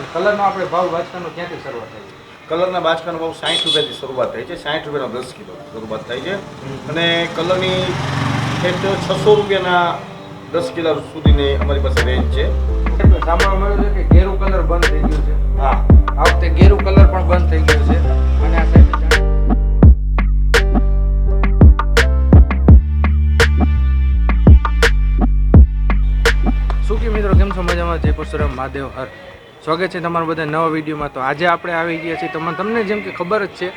ને કલરનો આપણે ભાવ વાંચવાનો ક્યાંથી શરૂઆત થાય છે? કલરના બાચકાનો ભાવ સાઠ રૂપિયાથી શરૂઆત થાય છે સાઠ રૂપિયાનો દસ કિલો શરૂઆત થાય છે. અને કલરની ઠેઠ છસો રૂપિયાના દસ કિલો સુધીની અમારી પાસે રેન્જ છે. સાંભળવા મળ્યું છે કે ગેરું કલર બંધ થઈ ગયું છે. હા. આ વખતે ગેરું કલર પણ બંધ થઈ ગયું છે. અને આ સાહેબ સુખી મિત્રો કેમ છો મજામાં? જય પરશુરામ મહાદેવ હર. સ્વાગત છે તમારા બધા નવા વિડીયોમાં. તો આજે આપણે આવી ગયા છીએ. તમને તમને જેમ કે ખબર જ છે,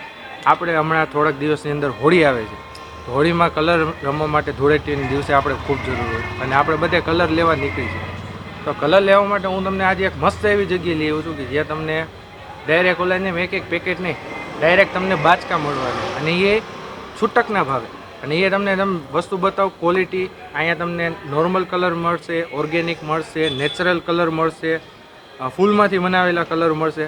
આપણે હમણાં થોડાક દિવસની અંદર હોળી આવે છે. હોળીમાં કલર રમવા માટે ધૂળેટીના દિવસે આપણે ખૂબ જરૂર હોય. અને આપણે બધે કલર લેવા નીકળી છે તો કલર લેવા માટે હું તમને આજે એક મસ્ત એવી જગ્યાએ લઈ આવ્યો છું કે જ્યાં તમને ડાયરેક્ટ ઓલાને એક એક પેકેટ નહીં ડાયરેક્ટ તમને બાચકા મળવાના. અને એ છૂટકના ભાવે. અને એ તમને તમે વસ્તુ બતાવો ક્વોલિટી અહીંયા તમને નોર્મલ કલર મળશે ઓર્ગેનિક મળશે નેચરલ કલર મળશે. ફૂલમાંથી બનાવેલા કલર મળશે.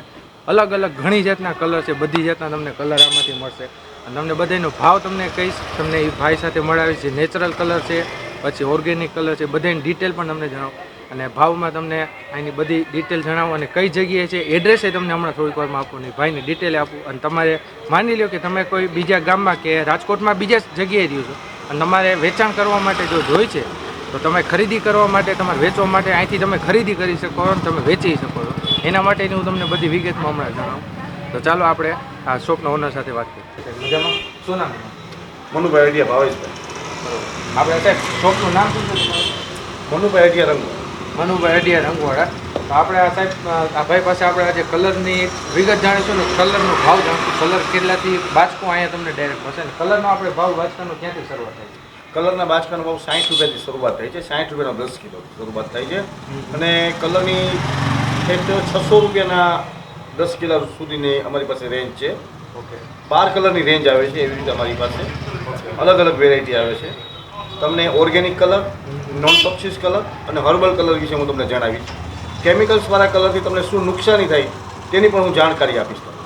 અલગ અલગ ઘણી જાતના કલર છે, બધી જાતના તમને કલર આમાંથી મળશે. અને તમને બધાનો ભાવ તમને કહીશ, તમને એ ભાઈ સાથે મળાવીશ, જે નેચરલ કલર છે, પછી ઓર્ગેનિક કલર છે, બધાની ડિટેલ પણ તમને જણાવો. અને ભાવમાં તમને આની બધી ડિટેલ જણાવો અને કઈ જગ્યાએ છે, એડ્રેસ એ તમને હમણાં થોડીક વારમાં આપું નહીં ભાઈને ડિટેલ આપું. અને તમારે માની લો કે તમે કોઈ બીજા ગામમાં કે રાજકોટમાં બીજા જગ્યાએ રહ્યો છો. અને તમારે વેચાણ કરવા માટે જો જોઈ છે તો તમે ખરીદી કરવા માટે તમારે વેચવા માટે અહીંથી તમે ખરીદી કરી શકો અને તમે વેચી શકો છો. એના માટેની હું તમને બધી વિગતમાં હમણાં જણાવું. તો ચાલો આપણે આ શોપના ઓનર સાથે વાત કરીએ. મજામાં? શું નામ છે? મનુભાઈ અડિયા ભાવેશભાઈ. બરોબર. આપણે સાહેબ શોપનું નામ શું છે મનુભાઈ અડિયા રંગો મનુભાઈ અડિયા રંગવાળા. તો આપણે આ સાહેબ આ ભાઈ પાસે આપણે આજે કલરની વિગત જાણીશું ને કલરનો ભાવ જાણીશું. કલર કેટલાથી બાચકો અહીંયા તમને ડાયરેક્ટ મળશે ને? કલરનો આપણે ભાવ બાચકાનો ક્યાંથી શરૂઆત થાય છે? કલરના બાચકાનો ભાવ સાઠ રૂપિયાથી શરૂઆત થાય છે. સાઠ રૂપિયાનો દસ કિલો શરૂઆત થાય છે. અને કલરની ઠેઠ છસો રૂપિયાના દસ કિલો સુધીની અમારી પાસે રેન્જ છે. ઓકે. બાર કલરની રેન્જ આવે છે એવી રીતે અમારી પાસે. અલગ અલગ વેરાયટી આવે છે. તમને organic colour non toxic colour અને હર્બલ કલર વિશે હું તમને જણાવીશ. કેમિકલ્સવાળા કલરથી તમને શું નુકસાની થાય તેની પણ હું જાણકારી આપીશ તમને.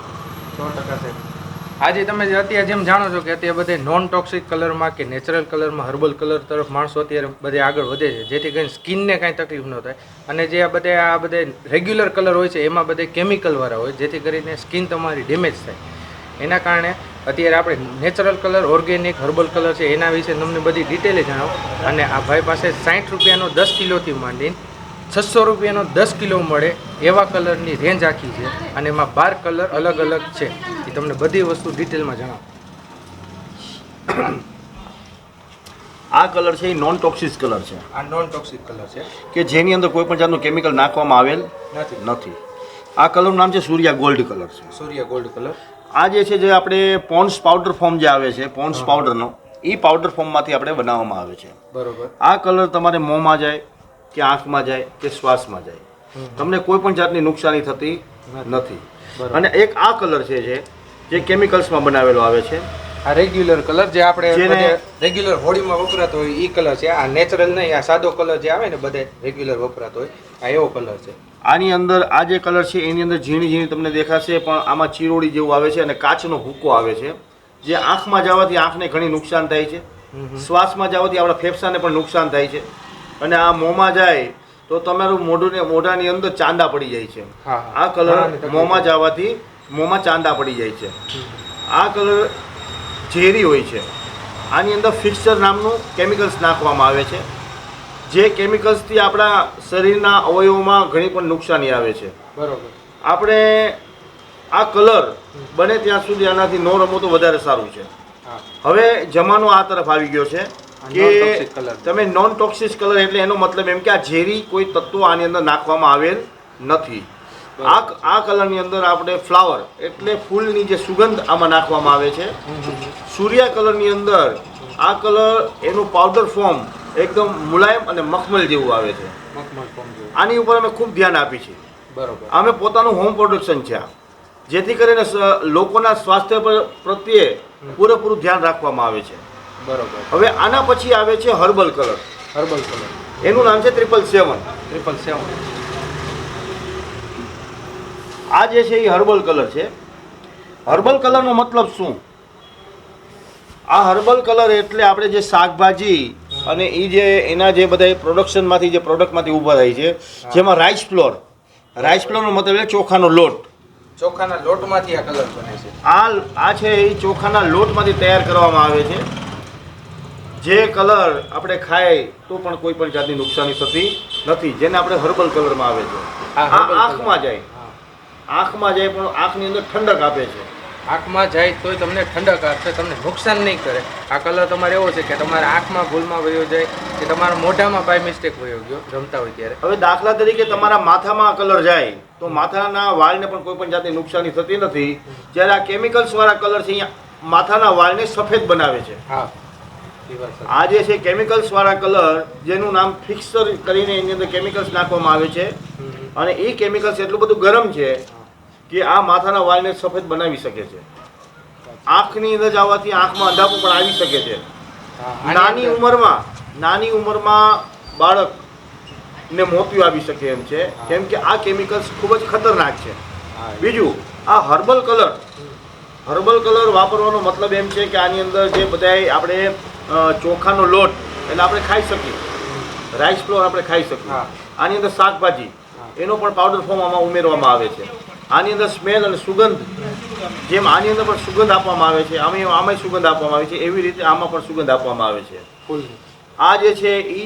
સો ટકા સાહેબ. આજે તમે અત્યારે જેમ જાણો છો કે અત્યારે બધે નોન ટોક્સિક કલરમાં કે નેચરલ કલરમાં હર્બલ કલર તરફ માણસો અત્યારે બધે આગળ વધે છે, જેથી કરીને સ્કિનને કાંઈ તકલીફ ન થાય. અને જે આ બધે આ બધે રેગ્યુલર કલર હોય છે, એમાં બધે કેમિકલવાળા હોય જેથી કરીને સ્કિન તમારી ડેમેજ થાય. એના કારણે અત્યારે આપણે natural colour organic herbal colour છે, એના વિશે તમને બધી ડિટેલે જણાવો. અને આ ભાઈ પાસે સાઠ રૂપિયાનો દસ કિલોથી માંડીને છસો રૂપિયાનો દસ કિલો મળે એવા કલરની રેન્જ આખી છે. અને એમાં બાર કલર અલગ અલગ છે. તમને બધી વસ્તુ ડિટેલમાં જણાવો. આ કલર છે એ નોન ટોક્સિક કલર છે. આ નોન ટોક્સિક કલર છે. કે જેની અંદર કોઈ પણ જાતનું કેમિકલ નાખવામાં આવેલ નથી. નથી. આ કલરનું નામ છે સૂર્યા ગોલ્ડ કલર. છે સૂર્ય ગોલ્ડ કલર. આ જે છે જે આપણે પોન્સ પાવડર ફોર્મ જે આવે છે પોન્સ પાવડરનો એ પાવડર ફોર્મમાંથી આપણે બનાવવામાં આવે છે. બરોબર. આ કલર તમારે મોંમાં જાય કે આંખમાં જાય કે શ્વાસમાં જાય. તમને કોઈ પણ જાતની નુકસાની થતી નથી. અને એક આ કલર છે જે જે કેમિકલ્સમાં બનાવેલો આવે છે. આ રેગ્યુલર કલર જે આપણે રેગ્યુલર હોળીમાં વપરાતો હોય એ કલર છે. આ નેચરલ નહીં આ સાદો કલર જે આવે ને બધે રેગ્યુલર વપરાતો હોય આ એવો કલર છે. આની અંદર આ જે કલર છે એની અંદર ઝીણી ઝીણી તમને દેખાશે પણ આમાં ચીરોડી જેવું આવે છે અને કાચનો ભૂકો આવે છે. જે આંખમાં જવાથી આંખને ઘણી નુકસાન થાય છે. શ્વાસમાં જવાથી આપણા ફેફસાને પણ નુકસાન થાય છે. અને આ મોંમાં જાય તો તમારું મોઢું મોઢાની અંદર ચાંદા પડી જાય છે. આ કલર મોંમાં જવાથી મોંમાં ચાંદા પડી જાય છે. આ કલર ઝેરી હોય છે. આની અંદર ફિક્સર નામનું કેમિકલ્સ નાખવામાં આવે છે. જે કેમિકલ્સથી આપણા શરીરના અવયવોમાં ઘણી પણ નુકસાની આવે છે. બરાબર. આપણે આ કલર બને ત્યાં સુધી આનાથી ન રમો તો વધારે સારું છે. હવે જમાનો આ તરફ આવી ગયો છે કે તમે નોન ટોક્સિસ કલર એટલે એનો મતલબ એમ કે આ ઝેરી કોઈ તત્વો આની અંદર નાખવામાં આવેલ નથી. આ આ કલરની અંદર આપણે ફ્લાવર એટલે ફૂલની જે સુગંધ આમાં નાખવામાં આવે છે. સૂર્યા કલરની અંદર આ કલર એનું પાવડર ફોર્મ એકદમ મુલાયમ અને મખમલ જેવું આવે છે. આની ઉપર અમે ખૂબ ધ્યાન આપી છે. બરોબર. અમે પોતાનું હોમ પ્રોડક્શન છે આ. જેથી કરીને લોકોના સ્વાસ્થ્ય પર પ્રત્યે પૂરેપૂરું ધ્યાન રાખવામાં આવે છે. બરોબર. હવે આના પછી આવે છે હર્બલ કલર. Herbal colour. એનું નામ છે ટ્રિપલ સેવન ટ્રિપલ સેવન આ જે છે એ હર્બલ કલર છે. હર્બલ કલરનો મતલબ શું? આ હર્બલ કલર એટલે આપણે જે શાકભાજી અને એ જે એના જે બધા પ્રોડક્શનમાંથી જે પ્રોડક્ટમાંથી ઊભા થાય છે જેમાં રાઈસ ફ્લોર રાઈસ ફ્લોરનો મતલબ એટલે ચોખાનો લોટ. ચોખાના લોટમાંથી આ કલર બને છે. આ આ છે એ ચોખાના લોટમાંથી તૈયાર કરવામાં આવે છે. જે કલર આપણે ખાય તો પણ કોઈ પણ જાતની નુકસાની થતી નથી જેને આપણે હર્બલ કલરમાં આવે છે. આ આંખમાં જાય. આંખમાં જાય પણ આંખની અંદર ઠંડક આપે છે. આંખમાં જાય તોય તમને ઠંડક આપશે તમને નુકસાન નહીં કરે. આ કલર તમારે એવો છે કે તમારા આંખમાં ભૂલમાં વયો જાય કે તમારા મોઢામાં બાય મિસ્ટેક વયો ગયો રમતા હોય ત્યારે. હવે દાખલા તરીકે તમારા માથામાં કલર જાય તો માથાના વાળને પણ કોઈ પણ જાતની નુકસાની થતી નથી. જ્યારે આ કેમિકલ્સ વાળા કલર છે અહીંયા માથાના વાળને સફેદ બનાવે છે. હા આ જે છે કેમિકલ્સ વાળા કલર જેનું નામ ફિક્સર કરીને એની અંદર કેમિકલ્સ નાખવામાં આવે છે. અને એ કેમિકલ્સ એટલું બધું ગરમ છે કે આ માથાના વાળને સફેદ બનાવી શકે છે. આંખની અંદર જવાથી આંખમાં અંધાપો પણ આવી શકે છે. નાની ઉંમરમાં નાની ઉંમરમાં બાળક ને મોતિયું આવી શકે એમ છે. કેમ કે આ કેમિકલ્સ ખૂબ જ ખતરનાક છે. બીજું આ હર્બલ કલર હર્બલ કલર વાપરવાનો મતલબ એમ છે કે આની અંદર જે બધાય આપણે ચોખાનો લોટ એટલે આપણે ખાઈ શકીએ. રાઈસ ફ્લોર આપણે ખાઈ શકીએ. આની અંદર શાકભાજી. એનો પણ પાવડર ફોર્મ આમાં ઉમેરવામાં આવે છે. આની અંદર સ્મેલ અને સુગંધ. જેમ આની અંદર પણ સુગંધ આપવામાં આવે છે આમાં આમાંય સુગંધ આપવામાં આવે છે એવી રીતે આમાં પણ સુગંધ આપવામાં આવે છે. આ જે છે એ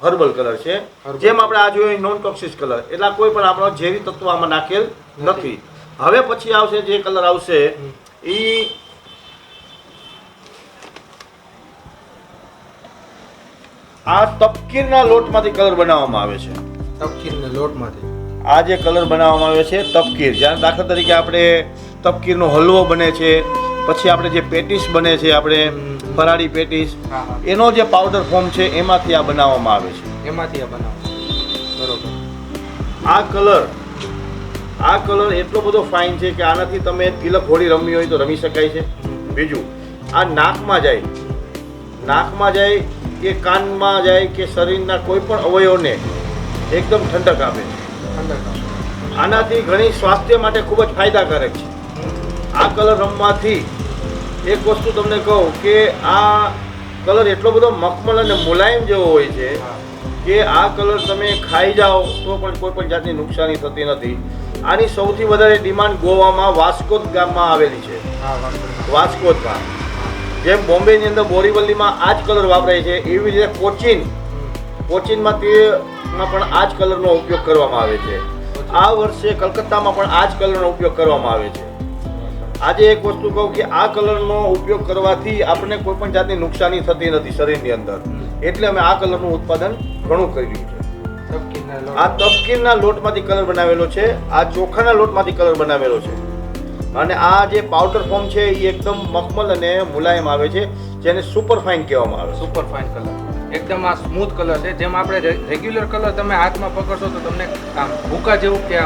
હર્બલ કલર છે. જેમ આપણે આ જોઈએ નોન ટોક્સિસ કલર. એટલે કોઈ પણ આપણો ઝેરી તત્વ આમાં નાખેલ નથી. હવે પછી આવશે જે કલર આવશે એ આ તપકીરના લોટમાંથી કલર બનાવવામાં આવે છે. તપકીરના લોટમાંથી. આ જે કલર બનાવવામાં આવે છે તપકીર. જ્યારે દાખલા તરીકે આપણે તપકીરનો હલવો બને છે પછી આપણે જે પેટીસ બને છે આપણે. ફરાળી પેટીસ એનો જે પાવડર ફોર્મ છે એમાંથી આ બનાવવામાં આવે છે. એમાંથી આ બનાવો. બરોબર. આ કલર આ કલર એટલો બધો ફાઇન છે કે આનાથી તમે તિલક હોળી રમવી હોય તો રમી શકાય છે. બીજું આ નાકમાં જાય. નાકમાં જાય કે કાનમાં જાય કે શરીરના કોઈ પણ અવયવને એકદમ ઠંડક આપે છે. આનાથી ઘણી સ્વાસ્થ્ય માટે ખૂબ જ ફાયદાકારક છે. આ કલર રમવાથી એક વસ્તુ તમને કહું કે આ કલર એટલો બધો મખમલ અને મુલાયમ જેવો હોય છે કે આ કલર તમે ખાઈ જાઓ તો પણ કોઈ પણ જાતની નુકસાની થતી નથી. આની સૌથી વધારે ડિમાન્ડ ગોવામાં વાસ્કોદ ગામમાં આવેલી છે. વાસ્કોદમાં જેમ બોમ્બેની અંદર બોરીવલીમાં આ જ કલર વાપરાય છે, એવી રીતે કોચીન. કોચીનમાં તેમાં પણ આ જ કલરનો ઉપયોગ કરવામાં આવે છે. આ વર્ષે કલકત્તામાં પણ આ જ કલરનો ઉપયોગ કરવામાં આવે છે. આજે એક વસ્તુ કહું કે આ કલરનો ઉપયોગ કરવાથી આપણને કોઈ પણ જાતની નુકસાની થતી નથી શરીરની અંદર. એટલે અમે આ કલરનું ઉત્પાદન ઘણું કર્યું છે. આ તપકીરના લોટમાંથી કલર બનાવેલો છે, આ ચોખાના લોટમાંથી કલર બનાવેલો છે. અને આ જે પાવડર ફોર્મ છે એ એકદમ મખમલ અને મુલાયમ આવે છે, જેને સુપર ફાઇન કહેવામાં આવે સુપર ફાઇન કલર. એકદમ આ સ્મૂથ કલર છે. જેમ આપણે રેગ્યુલર કલર તમે હાથમાં પકડશો તો તમને આમ ભૂકા જેવું કે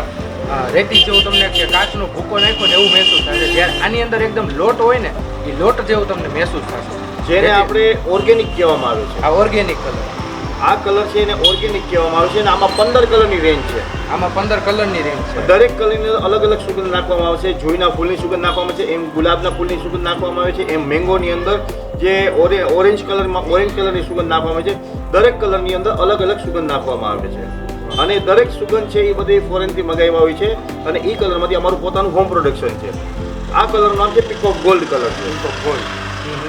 રેતી જેવું તમને કે કાચનો ભૂકો નાખ્યો ને એવું મહેસૂસ થાય છે. જ્યારે આની અંદર એકદમ લોટ હોય ને એ લોટ જેવું તમને મહેસૂસ થશે જેને આપણે ઓર્ગેનિક કહેવામાં આવે છે. આ ઓર્ગેનિક કલર આ કલર છે એને ઓર્ગેનિક કહેવામાં આવે છે અને આમાં પંદર કલરની રેન્જ છે. આમાં પંદર કલરની રેન્જ છે. દરેક કલરની અલગ અલગ સુગંધ નાખવામાં આવે છે. જોઈના ફૂલની સુગંધ નાખવામાં આવે છે એમ ગુલાબના ફૂલની સુગંધ નાખવામાં આવે છે એમ મેંગોની અંદર જે ઓરે ઓરેન્જ કલરમાં ઓરેન્જ કલરની સુગંધ નાખવામાં આવે છે. દરેક કલરની અંદર અલગ અલગ સુગંધ નાખવામાં આવે છે. અને દરેક સુગંધ છે એ બધી ફોરેનથી મગાવ્યા હોય છે અને એ કલરમાંથી અમારું પોતાનું હોમ પ્રોડક્શન છે. આ કલરનું નામ છે પીકોક ગોલ્ડ કલર છે. ગોલ્ડ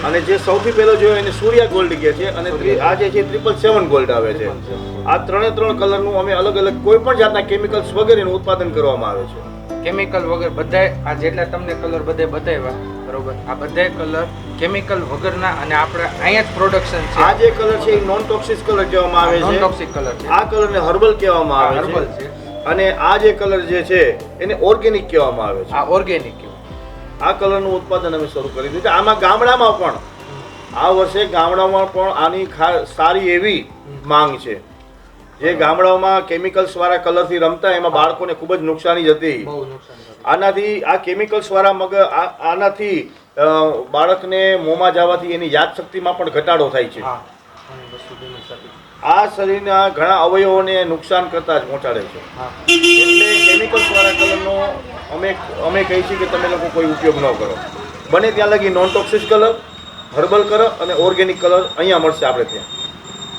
અને જે સૌથી પહેલો જોયો એને સૂર્યા ગોલ્ડ કહે છે અને આ જે છે ટ્રિપલ સેવન ગોલ્ડ આવે છે. આ ત્રણે ત્રણ કલરનું અમે અલગ અલગ કોઈ પણ જાતના કેમિકલ્સ વગેરેનું ઉત્પાદન કરવામાં આવે છે. કેમિકલ વગર બધાય આ જેટલા તમને કલર બધે બતાવ્યા બરોબર? આ બધાય કલર કેમિકલ વગરના અને આપણે અહીંયા જ પ્રોડક્શન છે. આ જે કલર છે એ નોન ટોક્સિક કલર કહેવામાં આવે નોન છે. ટોક્સિક કલર છે. આ કલરને હર્બલ કહેવામાં આવે હર્બલ છે છે. અને આ જે કલર જે છે એને ઓર્ગેનિક કહેવામાં આવે છે. આ ઓર્ગેનિક આ કલરનું ઉત્પાદન અમે શરૂ કરી દીધું. આમાં ગામડામાં પણ આ વર્ષે ગામડામાં પણ આની સારી એવી માંગ છે. જે ગામડાઓમાં કેમિકલ્સ વાળા કલરથી રમતા એમાં બાળકોને ખૂબ જ નુકસાની જતી. આનાથી આ કેમિકલ્સ વાળા મગ આનાથી બાળકને મોંમાં જવાથી એની યાદશક્તિમાં પણ ઘટાડો થાય છે. આ શરીરના ઘણા અવયવોને નુકસાન કરતા જ પહોંચાડે છે. હા કેમિકલ્સ વાળા કલરનો અમે અમે કહીએ છીએ કે તમે લોકો કોઈ ઉપયોગ ન કરો. બને ત્યાં લગી non toxic colour herbal colour અને ઓર્ગેનિક કલર અહીંયા મળશે આપણે ત્યાં.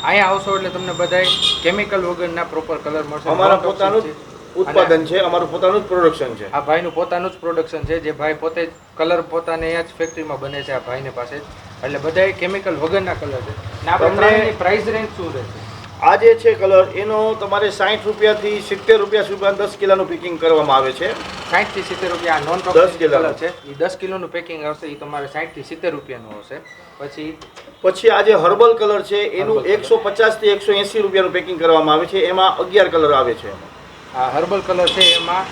અહીંયા આવશો એટલે તમને બધાય કેમિકલ વગરના પ્રોપર કલર મળશે. અમારા પોતાનું. ઉત્પાદન છે અમારું પોતાનું જ પ્રોડક્શન છે. આ ભાઈનું પોતાનું જ પ્રોડક્શન છે જે ભાઈ પોતે કલર પોતાને અહીંયા જ ફેક્ટરીમાં બને છે આ ભાઈને પાસે. એટલે બધા કેમિકલ વગરના કલર છે. ને આપણે પ્રાઇસ રેન્જ શું રહેશે? આ જે છે કલર એનો તમારે સાઠ રૂપિયાથી સિત્તેર રૂપિયા સુધી દસ કિલોનું પેકિંગ કરવામાં આવે છે. સાઠથી સિત્તેર રૂપિયા નોન દસ કિલો છે. એ દસ કિલોનું પેકિંગ આવશે એ તમારે સાઠથી સિત્તેર રૂપિયાનું આવશે પછી પછી આ જે હર્બલ કલર છે એનું. એકસો પચાસથી એકસો એંસી રૂપિયાનું પેકિંગ કરવામાં આવે છે. એમાં અગિયાર કલર આવે છે. આ હર્બલ કલર છે એમાં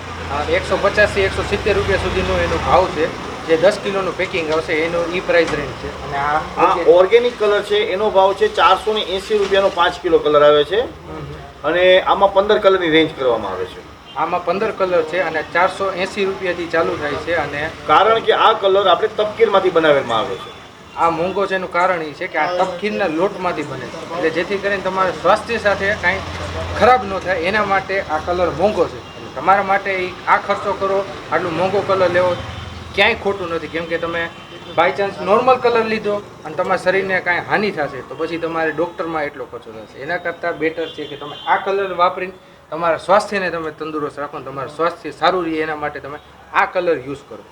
એકસો પચાસથી એકસો સિત્તેર રૂપિયા સુધીનો એનો ભાવ છે. જે દસ કિલોનું પેકિંગ આવશે એનો ઈ પ્રાઇસ રેન્જ છે. અને આ આ ઓર્ગેનિક કલર છે એનો ભાવ છે ચારસો ને એંસી રૂપિયાનો પાંચ કિલો કલર આવે છે. અને આમાં પંદર કલરની રેન્જ કરવામાં આવે છે. આમાં પંદર કલર છે અને ચારસો એંસી રૂપિયાથી ચાલુ થાય છે અને કારણ કે આ કલર આપણે તપકીરમાંથી બનાવવામાં આવે છે. આ મોંઘો છે એનું કારણ એ છે કે આ તપકીરના લોટમાંથી બને છે. એટલે જેથી કરીને તમારા સ્વાસ્થ્ય સાથે કાંઈ ખરાબ ન થાય એના માટે આ કલર મોંઘો છે. તમારા માટે આ ખર્ચો કરો આટલું મોંઘો કલર લેવો. ક્યાંય ખોટું નથી. કેમ કે તમે બાય ચાન્સ નોર્મલ કલર લીધો અને તમારા શરીરને કાંઈ હાનિ થશે તો પછી તમારે ડૉક્ટરમાં એટલો ખર્ચો થશે. એના કરતાં બેટર છે કે તમે આ કલર વાપરીને તમારા સ્વાસ્થ્યને તમે તંદુરસ્ત રાખો ને તમારું સ્વાસ્થ્ય સારું રહે એના માટે તમે આ કલર યુઝ કરો.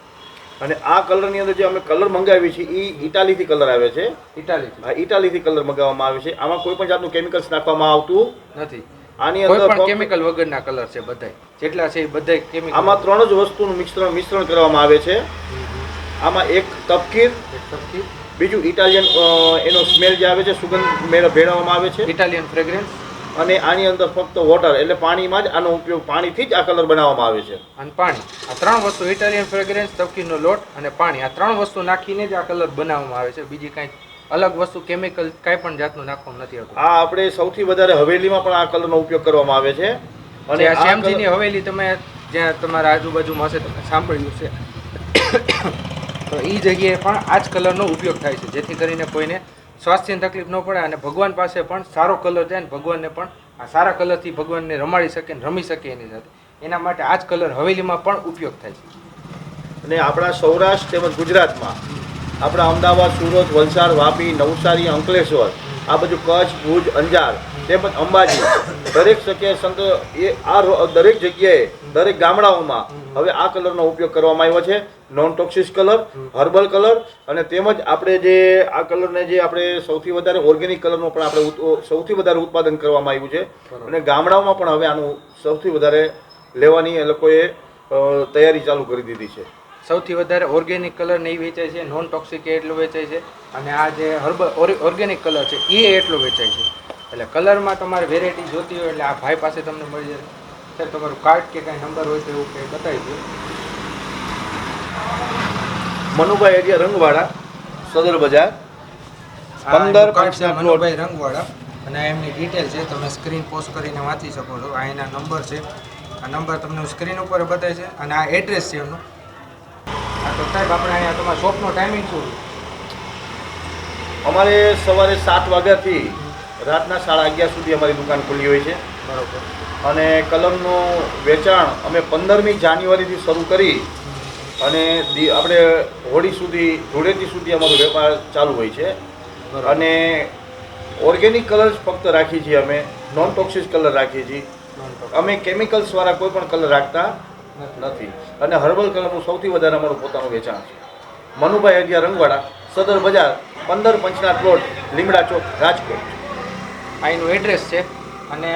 અને આ કલરની અંદર જે અમે કલર મંગાવીએ છીએ એ ઇટાલીથી કલર આવે છે? ઇટાલી ઇટાલીથી કલર મંગાવવામાં આવે છે. આમાં કોઈ પણ જાતનું કેમિકલ્સ નાખવામાં આવતું નથી. આની અંદર પણ કેમિકલ વગરના કલર છે બધાય. જેટલા છે એ બધાય કેમિકલ આમાં ત્રણ જ વસ્તુનું મિશ્રણ મિશ્રણ કરવામાં આવે છે. આમાં એક તપકીર બીજું ઇટાલિયન એનો સ્મેલ જે આવે છે સુગંધ મેળ ભેળવવામાં આવે છે. ઇટાલિયન ફ્રેગ્રન્સ અને આની અંદર ફક્ત વોટર એટલે પાણીમાં જ આનો ઉપયોગ પાણીથી જ આ કલર બનાવવામાં આવે છે. અને પાણી. આ ત્રણ વસ્તુ ઇટાલિયન ફ્રેગ્રન્સ તપકીરનો લોટ અને પાણી. આ ત્રણ વસ્તુ નાખીને જ આ કલર બનાવવામાં આવે છે. બીજી કાંઈ અલગ વસ્તુ કેમિકલ કાંઈ પણ જાતનું નાખવાનું નથી આવતું. આ આપણે સૌથી વધારે હવેલીમાં પણ આ કલરનો ઉપયોગ કરવામાં આવે છે. અને આ આ શ્યામજીની હવેલી તમે જ્યાં તમારા આજુબાજુમાં હશે તમે સાંભળ્યું છે તો એ જગ્યાએ પણ આ જ કલરનો ઉપયોગ થાય છે જેથી કરીને કોઈને સ્વાસ્થ્યની તકલીફ ન પડે અને ભગવાન પાસે પણ સારો કલર જાય ને ભગવાનને પણ આ સારા કલરથી ભગવાનને રમાડી શકે ને રમી શકે એની સાથે. એના માટે આ જ કલર હવેલીમાં પણ ઉપયોગ થાય છે. અને આપણા સૌરાષ્ટ્ર તેમજ ગુજરાતમાં આપણા અમદાવાદ સુરત વલસાડ વાપી નવસારી અંકલેશ્વર આ બધું કચ્છ ભુજ અંજાર તેમજ અંબાજી દરેક જગ્યાએ સંત એ આ દરેક જગ્યાએ દરેક ગામડાઓમાં હવે આ કલરનો ઉપયોગ કરવામાં આવ્યો છે. Non toxic colour herbal colour અને તેમજ આપણે જે આ કલરને જે આપણે સૌથી વધારે ઓર્ગેનિક કલરનો પણ આપણે સૌથી વધારે ઉત્પાદન કરવામાં આવ્યું છે. અને ગામડાઓમાં પણ હવે આનું સૌથી વધારે લેવાની એ લોકોએ તૈયારી ચાલુ કરી દીધી છે. સૌથી વધારે ઓર્ગેનિક કલર ને એ વેચાય છે નોન ટોક્સિક એટલું વેચાય છે અને આ જે હર્બલ ઓર્ગેનિક કલર છે એ એટલું વેચાય છે. એટલે કલરમાં તમારે વેરાયટી જોતી હોય એટલે આ ભાઈ પાસે તમને મળી જાય. સર તમારું કાર્ડ કે કાંઈ નંબર હોય તો એવું કંઈ બતાવી દો. મનુભાઈ એરિયા રંગવાડા સદર બજાર આ પંદર મનુભાઈ રંગવાળા અને એમની ડિટેલ છે તમે સ્ક્રીન પોસ્ટ કરીને વાંચી શકો છો. આ એના નંબર છે. આ નંબર તમને સ્ક્રીન ઉપર બતાવે છે અને આ એડ્રેસ છે એમનું. તો સાહેબ આપણે અહીંયા તમારા શોપનો ટાઈમિંગ શું? અમારે સવારે સાત વાગ્યાથી રાતના સાડા અગિયાર સુધી અમારી દુકાન ખુલ્લી હોય છે. બરાબર. અને કલમનું વેચાણ અમે પંદરમી જાન્યુઆરીથી શરૂ કરી અને આપણે હોળી સુધી ધૂળેટી સુધી અમારો વેપાર ચાલુ હોય છે. અને ઓર્ગેનિક કલર ફક્ત રાખીએ છીએ અમે નોન ટોક્સિક કલર રાખીએ છીએ. અમે કેમિકલ્સવાળા કોઈ પણ કલર રાખતા નથી. અને હર્બલ કલરનું સૌથી વધારે અમારું પોતાનું વેચાણ છે. મનુભાઈ અગિયાર રંગવાડા સદર બજાર પંદર પંચના રોડ લીમડા ચોક રાજકોટ. અહીંનું એડ્રેસ છે. અને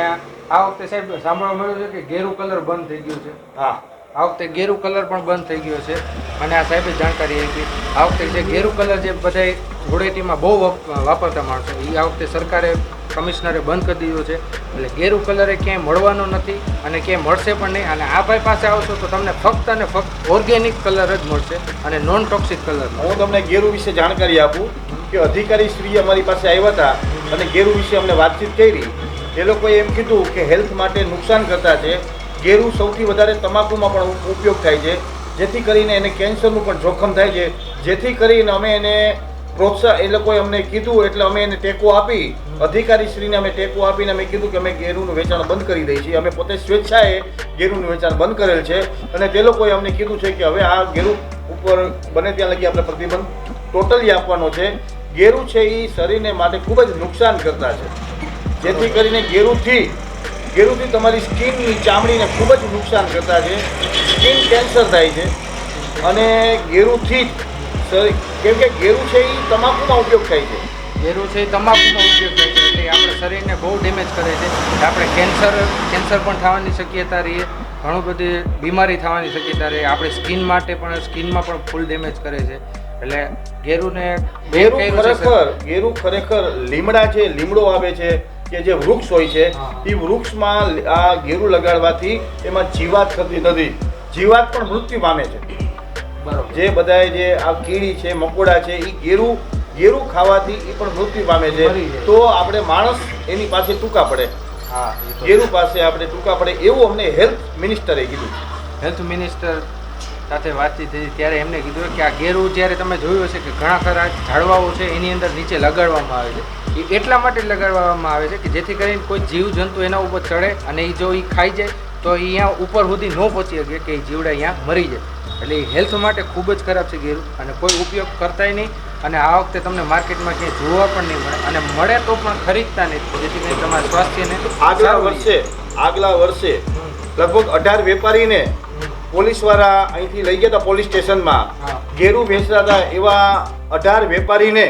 આ વખતે સાહેબ સાંભળવા મળ્યું છે કે ગેરુ કલર બંધ થઈ ગયું છે. હા. આ વખતે ગેરુ કલર પણ બંધ થઈ ગયો છે. અને આ સાહેબે જાણકારી આપી. આ વખતે જે ગેરુ કલર જે બધા ધૂળેટીમાં બહુ વાપરતા માણસો એ આ વખતે સરકારે કમિશનરે બંધ કરી દીધો છે. એટલે ગેરુ કલરે ક્યાંય મળવાનો નથી અને ક્યાંય મળશે પણ નહીં. અને આ ભાઈ પાસે આવશો તો તમને ફક્ત અને ફક્ત ઓર્ગેનિક કલર જ મળશે અને નોન ટોક્સિક કલર હું તમને ગેરુ વિશે જાણકારી આપું કે અધિકારી શ્રી અમારી પાસે આવ્યા હતા અને ગેરુ વિશે અમને વાતચીત કરી. એ લોકોએ એમ કીધું કે હેલ્થ માટે નુકસાન કરતા છે. ગેરુ સૌથી વધારે તમાકુમાં પણ ઉપયોગ થાય છે. જેથી કરીને એને કેન્સરનું પણ જોખમ થાય છે. જેથી કરીને અમે એને પ્રોત્સાહ એ લોકોએ અમને કીધું, એટલે અમે એને ટેકો આપી. અધિકારી શ્રીને અમે ટેકો આપીને અમે કીધું કે અમે ગેરુનું વેચાણ બંધ કરી દઈએ છીએ. અમે પોતે સ્વેચ્છાએ ગેરુનું વેચાણ બંધ કરેલ છે. અને તે લોકોએ અમને કીધું છે કે હવે આ ગેરુ ઉપર બને ત્યાં લગી આપણે પ્રતિબંધ ટોટલી આપવાનો છે. ગેરુ છે એ શરીરને માટે ખૂબ જ નુકસાન કરતા છે. જેથી કરીને ગેરુથી ગેરુથી તમારી સ્કિનની ચામડીને ખૂબ જ નુકસાન કરતા છે. સ્કિન કેન્સર થાય છે. અને ગેરુથી જ કેમ કે ઘેરું છે એ તમાકુમાં ઉપયોગ થાય છે. ઘેરું છે એ તમાકુમાં ઉપયોગ થાય છે એટલે આપણા શરીરને બહુ ડેમેજ કરે છે. આપણે કેન્સર કેન્સર પણ થવાની શક્યતા રહીએ ઘણું બધી બીમારી થવાની શક્યતા રહે. આપણે સ્કિન માટે પણ સ્કિનમાં પણ ફૂલ ડેમેજ કરે છે. એટલે ઘેરુંને સર. ખરેખર ગેરુ ખરેખર લીમડા છે લીમડો આવે છે કે જે વૃક્ષ હોય છે એ વૃક્ષમાં આ ગેરુ લગાડવાથી એમાં જીવાત થતી નથી. જીવાત પણ મૃત્યુ પામે છે. જે બધાએ જે આ કીડી છે મકોડા છે એ ગેરું ગેરું ખાવાથી એ પણ મૃત્યુ પામે છે. તો આપણે માણસ એની પાસે ટૂંકા પડે. હા એ પાસે આપણે ટૂંકા પડે. એવું અમને હેલ્થ મિનિસ્ટરે કીધું. હેલ્થ મિનિસ્ટર સાથે વાતચીત થઈ ત્યારે એમને કીધું કે આ ગેરું જ્યારે તમે જોયું હશે કે ઘણા ખરા ઝાડવાઓ છે એની અંદર નીચે લગાડવામાં આવે છે. એ એટલા માટે જ લગાડવામાં આવે છે કે જેથી કરીને કોઈ જીવ જંતુ એના ઉપર ચડે અને એ જો એ ખાઈ જાય તો એ અહીંયા ઉપર સુધી ન પહોંચી શકે કે એ જીવડા અહીંયા મરી જાય. એટલે એ હેલ્થ માટે ખૂબ જ ખરાબ છે ગેરુ. અને કોઈ ઉપયોગ કરતાય નહીં. અને આ વખતે તમને માર્કેટમાં ક્યાંય જોવા પણ નહીં મળે. અને મળે તો પણ ખરીદતા નહીં. જેથી કરીને તમારા સ્વાસ્થ્યને આગલા વર્ષે આગલા વર્ષે લગભગ અઢાર વેપારીને પોલીસવાળા અહીંથી લઈ ગયા હતા પોલીસ સ્ટેશનમાં. ઘેરું વેચતા હતા એવા અઢાર વેપારીને.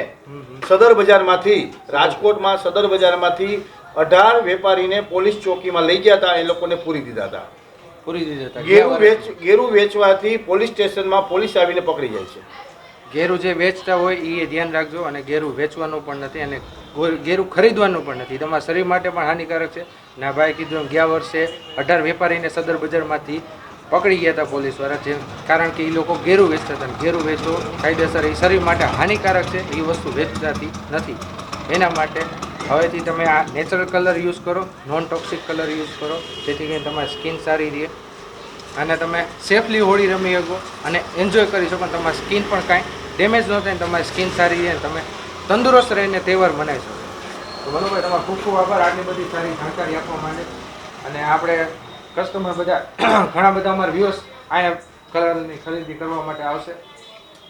સદર બજારમાંથી રાજકોટમાં સદર બજારમાંથી અઢાર વેપારીને પોલીસ ચોકીમાં લઈ ગયા હતા. એ લોકોને પૂરી દીધા હતા. પૂરી દીધા ગેરુ વેચ. ગેરુ વેચવાથી પોલીસ સ્ટેશનમાં પોલીસ આવીને પકડી જાય છે. ગેરુ જે વેચતા હોય એ ધ્યાન રાખજો અને ગેરુ વેચવાનું પણ નથી અને ગેરુ ખરીદવાનું પણ નથી. તમારા શરીર માટે પણ હાનિકારક છે. ના ભાઈ કીધું એમ ગયા વર્ષે અઢાર વેપારીને સદર બજારમાંથી પકડી ગયા હતા પોલીસવાળા જે કારણ કે એ લોકો ગેરુ વેચતા હતા. ગેરુ વેચવો કાયદેસર એ શરીર માટે હાનિકારક છે. એ વસ્તુ વેચતાથી નથી. એના માટે હવેથી તમે આ નેચરલ કલર યુઝ કરો નોન ટોક્સિક કલર યુઝ કરો, જેથી કરીને તમારી સ્કિન સારી રહે. અને તમે સેફલી હોળી રમી શકો અને એન્જોય કરી શકો તમારી સ્કિન પણ કાંઈ ડેમેજ ન થાય તમારી સ્કિન સારી રહે તમે તંદુરસ્ત રહીને તહેવાર મનાવી શકો. તો મનુભાઈ તમારો ખૂબ ખૂબ આભાર. આટલી બધી સારી જાણકારી આપવા માટે. અને આપણે કસ્ટમર બધા, ઘણા બધા અમારા વ્યૂઅર્સ અહીંયા કલરની ખરીદી કરવા માટે આવશે.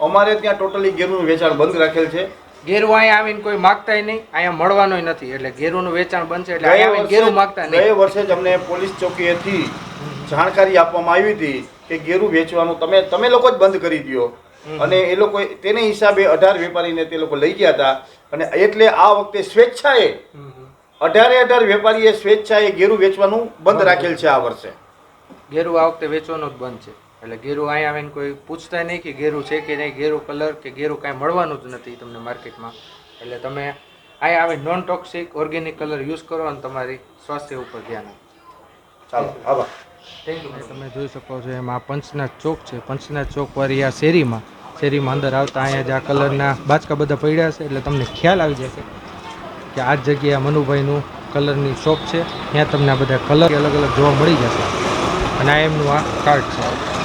અમારે ત્યાં ટોટલી ગેરનું વેચાણ બંધ રાખેલ છે. ગેરું અહીંયા આવીને કોઈ માગતાય નહીં અહીંયા મળવાનો નથી. એટલે ગેરુનું વેચાણ બનશે એટલે અહીંયા આવીને ગેરું માગતા નહીં. ગયા વર્ષે જ અમને પોલીસ ચોકીએથી જાણકારી આપવામાં આવી હતી કે ગેરુ વેચવાનું તમે તમે લોકો જ બંધ કરી દો અને એ લોકો તેને હિસાબે અઢાર વેપારીને તે લોકો લઈ ગયા હતા. અને એટલે આ વખતે સ્વેચ્છાએ. અઢારે અઢાર વેપારીએ સ્વેચ્છાએ ગેરુ વેચવાનું બંધ. રાખેલ છે આ વર્ષે. ગેરુ આ વખતે વેચવાનું જ બંધ છે. એટલે ગેરું અહીંયા આવીને કોઈ પૂછતા નહીં કે ગેરું છે કે નહીં ઘેરું કલર કે ગેરું કાંઈ મળવાનું જ નથી તમને માર્કેટમાં એટલે તમે અહીંયા આવીને non toxic organic colour use કરો અને તમારી સ્વાસ્થ્ય ઉપર ધ્યાન આપો. ચાલો આભાર. તમે જોઈ શકો છો એમાં આ પંચનાથ ચોક છે. પંચનાથ ચોક વાળી આ શેરીમાં શેરીમાં અંદર આવતા અહીંયા જ આ કલરના બાચકા બધા પડ્યા છે. એટલે તમને ખ્યાલ આવી જશે કે આ જ જગ્યાએ મનુભાઈનું કલરની શોપ છે. ત્યાં તમને આ બધા કલર અલગ અલગ જોવા મળી જશે. અને આ એમનું આ કાર્ડ છે.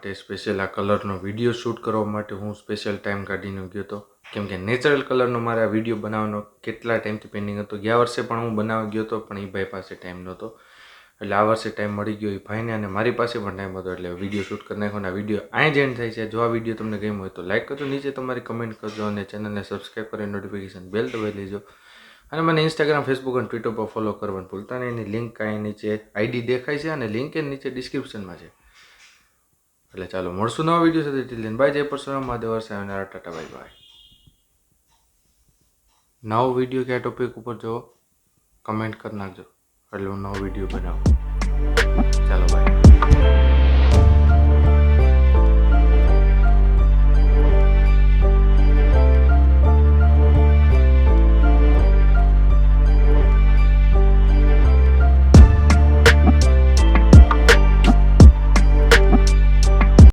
માટે સ્પેશિયલ આ કલરનો વીડિયો શૂટ કરવા માટે હું સ્પેશિયલ ટાઈમ કાઢીને ગયો હતો. કેમ કે નેચરલ કલરનો મારે આ વીડિયો બનાવવાનો કેટલા ટાઈમથી પેન્ડિંગ હતો. ગયા વર્ષે પણ હું બનાવવા ગયો હતો, પણ એ ભાઈ પાસે ટાઈમ નહોતો. એટલે આ વર્ષે ટાઈમ મળી ગયો એ ભાઈને અને મારી પાસે પણ ટાઈમ હતો એટલે વીડિયો શૂટ કરી નાખ્યો આ વીડિયો અહીં જ એન્ડ થાય છે. જો આ વીડિયો તમને ગમ્યો હોય તો લાઈક કરજો, નીચે તમારી કમેન્ટ કરજો અને ચેનલને સબસ્ક્રાઈબ કરી નોટિફિકેશન બેલ દબાવી લેજો. અને મને ઇન્સ્ટાગ્રામ ફેસબુક અને ટ્વિટર પર ફોલો કરવાનું ભૂલતા નહીં. એની લિંક અહીં નીચે આઈડી દેખાય છે અને લિંક એ નીચે ડિસ્ક્રિપ્શનમાં છે. એટલે ચાલો, મળશું નવા વીડિયો સાથે. ટિલ બાય જય પરશુરામ, મહાદેવ સાયનારા ટાટા બાય બાય નવો વીડિયો કે આ ટોપિક ઉપર જો કમેન્ટ કરી નાખજો. એટલે હું નવો વીડિયો બનાવું. ચાલો બાય